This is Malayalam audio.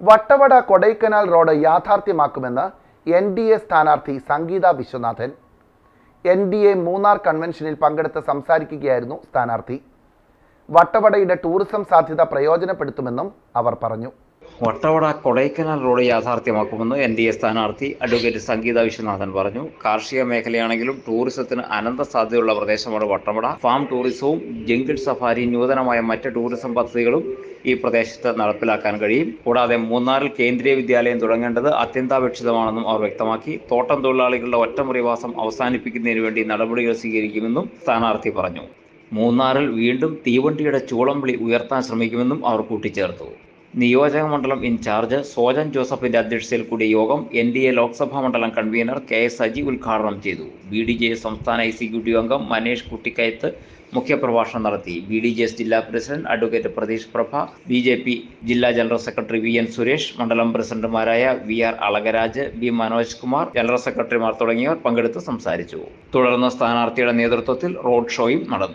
വട്ടവട കൊടൈക്കനാൽ റോഡ് യാഥാർത്ഥ്യമാക്കുമെന്ന് എൻ ഡി എ സ്ഥാനാർത്ഥി Sangeetha Viswanathan. N D A Munnar കൺവെൻഷനിൽ പങ്കെടുത്ത് സംസാരിക്കുകയായിരുന്നു സ്ഥാനാർത്ഥി. വട്ടവടയുടെ ടൂറിസം സാധ്യത പ്രയോജനപ്പെടുത്തുമെന്നും അവർ പറഞ്ഞു. വട്ടവട കൊടൈക്കനാൽ റോഡ് യാഥാർത്ഥ്യമാക്കുമെന്ന് എൻ ഡി എ സ്ഥാനാർത്ഥി അഡ്വക്കേറ്റ് സംഗീത വിശ്വനാഥൻ പറഞ്ഞു. കാർഷിക മേഖലയാണെങ്കിലും ടൂറിസത്തിന് അനന്ത സാധ്യതയുള്ള പ്രദേശമാണ് വട്ടവട. ഫാം ടൂറിസവും ജംഗിൾ സഫാരി നൂതനമായ മറ്റ് ടൂറിസം പദ്ധതികളും ഈ പ്രദേശത്ത് നടപ്പിലാക്കാൻ കഴിയും. കൂടാതെ മൂന്നാറിൽ കേന്ദ്രീയ വിദ്യാലയം തുടങ്ങേണ്ടത് അത്യന്താപേക്ഷിതമാണെന്നും അവർ വ്യക്തമാക്കി. തോട്ടം തൊഴിലാളികളുടെ ഒറ്റമുറിവാസം അവസാനിപ്പിക്കുന്നതിന് വേണ്ടി നടപടികൾ സ്വീകരിക്കുമെന്നും സ്ഥാനാർത്ഥി പറഞ്ഞു. മൂന്നാറിൽ വീണ്ടും തീവണ്ടിയുടെ ചൂളം വിളി ഉയർത്താൻ ശ്രമിക്കുമെന്നും അവർ കൂട്ടിച്ചേർത്തു. നിയോജക മണ്ഡലം ഇൻചാർജ് സോജൻ ജോസഫിന്റെ അധ്യക്ഷതയിൽ കൂടിയ യോഗം എൻ ഡി എ ലോക്സഭാ മണ്ഡലം കൺവീനർ കെ എസ് സജി ഉദ്ഘാടനം ചെയ്തു. ബി ഡി ജെ സംസ്ഥാന എക്സിക്യൂട്ടീവ് അംഗം മനേഷ് കുട്ടിക്കയത്ത് മുഖ്യപ്രഭാഷണം നടത്തി. ബി ഡി ജെ എസ് ജില്ലാ president advocate Prathish Prabha B J P ജില്ലാ general secretary V N Suresh മണ്ഡലം പ്രസിഡന്റുമാരായ V R Alagaraj B Manoj Kumar general സെക്രട്ടറിമാർ തുടങ്ങിയവർ പങ്കെടുത്ത് സംസാരിച്ചു. തുടർന്ന് സ്ഥാനാർത്ഥിയുടെ നേതൃത്വത്തിൽ റോഡ് ഷോയും നടന്നു.